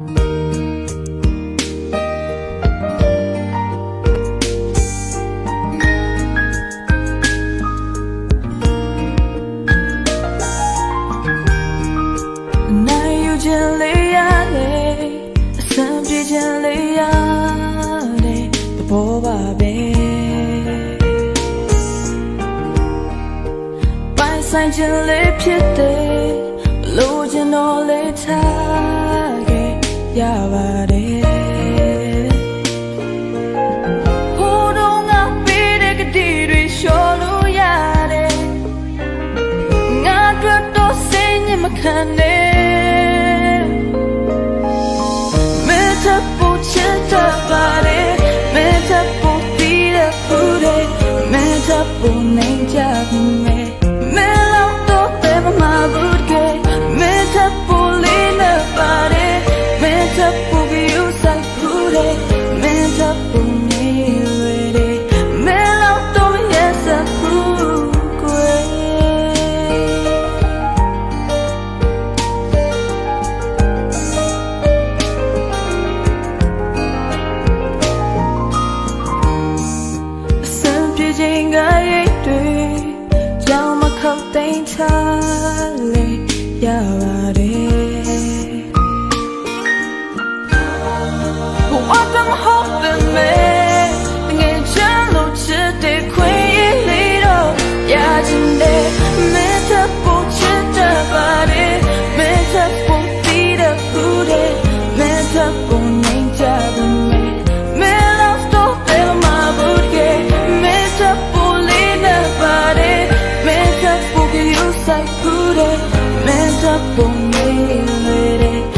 ဆိုင်ချင်လေးဖြစ်တယ်လို့ကျွန်တော်လေးထား နဲ့မေတ္တာပို့ချင်တာပါ meant up for me, lady.